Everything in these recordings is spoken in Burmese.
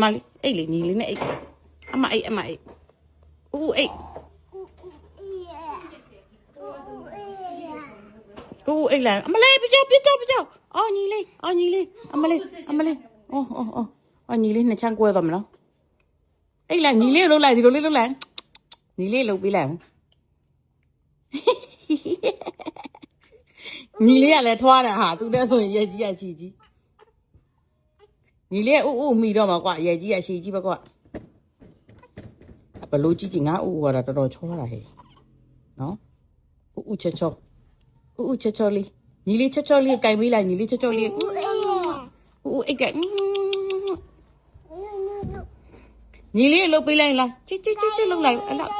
မလေးအိတ်လေညီလေးနဲ့အိတ်အမအိတ်အမအိတ်ဦးအိတ်ဦးအိတ်လာအမလေးပြကြောပြကြောပြကြောအော်ညီလေးအော်ညီလေးအမလေးအမလေးအော်အော်အော်အော်ညီလေးနှစ်ချမ်းကွဲသွားမလားအိတ်လာညီလေးလှုပ်လိုက်ဒီလိုလေးလှုပ်လိုက်ညီလေးလှုပ်ပေးလိုက်ညီလေးကလည်းထွားတယ်ဟာသူတည်းဆိုရင်ရဲ့ကြီးရချီကြီး ညီလေးဥဥမိတော့မှာကွာရဲကြီးရရှည်ကြီးပဲကွာဘလို့ကြီးကြီးငါဥဥကတော့တော်တော်ချောတာဟဲ့နော်ဥဥချောချောဥဥချောချောလေးညီလေးချောချောလေးကင်ပေးလိုက်ညီလေးချောချောလေးဥဥအိတ်ကညီလေးလှုပ်ပေးလိုက်လားချစ်ချစ်ချစ်ချစ်လှုပ်လိုက်အဲ့လောက်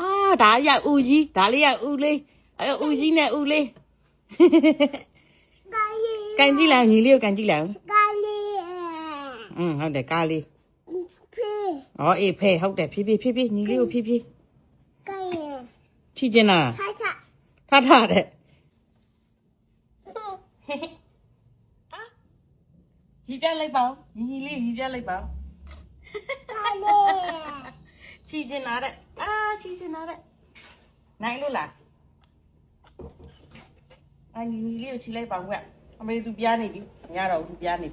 အာဒါရဥကြီးဒါလေးရဥလေးအဲ့ဥကြီးနဲ့ဥလေး ကန်ကြည့်လိုက်ညီလေးကိုကန်ကြည့်လိုက်อืมဟုတ်တယ်ကားလေးဩအေးဖဲဟုတ်တယ်ဖြည်းဖြည်းဖြည်းဖြည်းညီလေးကိုဖြည်းဖြည်းဖြည်းကျင်လားထထတဲ့ကြီးပြလိုက်ပါဦးညီညီလေးကြီးပြလိုက်ပါဦးချီကျင်လာတဲ့အာချီကျင်လာတဲ့နိုင်လို့လားအာညီညီလေးကိုချီလိုက်ပါဦးက အမေသူပြားနေပြီမရတော့ဘူးသူပြားနေပြီ